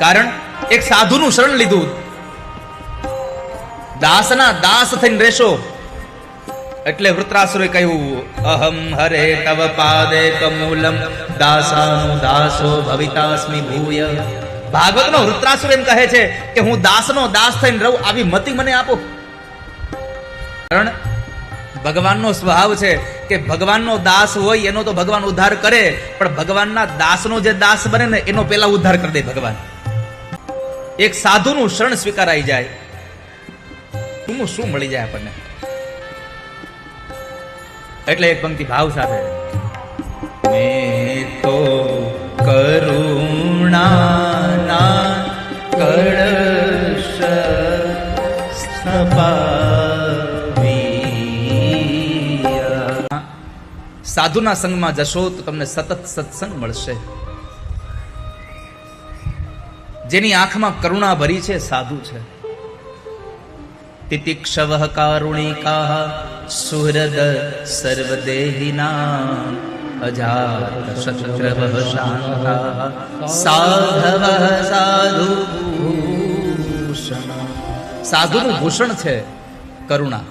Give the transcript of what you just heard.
કારણ એક સાધુનું શરણ લીધું. દાસના દાસ થઈને રહેશો. એટલે વૃત્રાસુરે કહ્યું, અહમ હરે તવ પાદે કમૂલમ દાસાનો દાસો ભવિતાસ્મિ ભૂય. ભાગવતનો વૃત્રાસુર એમ કહે છે કે, હું દાસનો દાસ થઈને રહું, આવી મતિ મને આપો. કારણ ભગવાનનો સ્વભાવ છે કે, ભગવાનનો દાસ હોય એનો તો ભગવાન ઉદ્ધાર કરે, પણ ભગવાનના દાસનો જે દાસ બને ને, એનો પેલા ઉદ્ધાર કરી દે ભગવાન. એક સાધુનું શરણ સ્વીકારાઈ જાય. શું શું મળી જાય આપણને? એટલે એક પંક્તિ ભાવ સાથે. મેં તો કરુણાના કળશ. સાધુના સંગમાં જશો તો તમને સતત સત્સંગ મળશે. જેની આંખમાં કરુણા ભરી છે, સાધુ છે. તિતિક્ષવ કારુણિકા, સુહૃદ સર્વદેહિના, અજાત શત્રવ શાંતા, સાધવ સાધુ સાધુનું ભૂષણ છે કરુણા.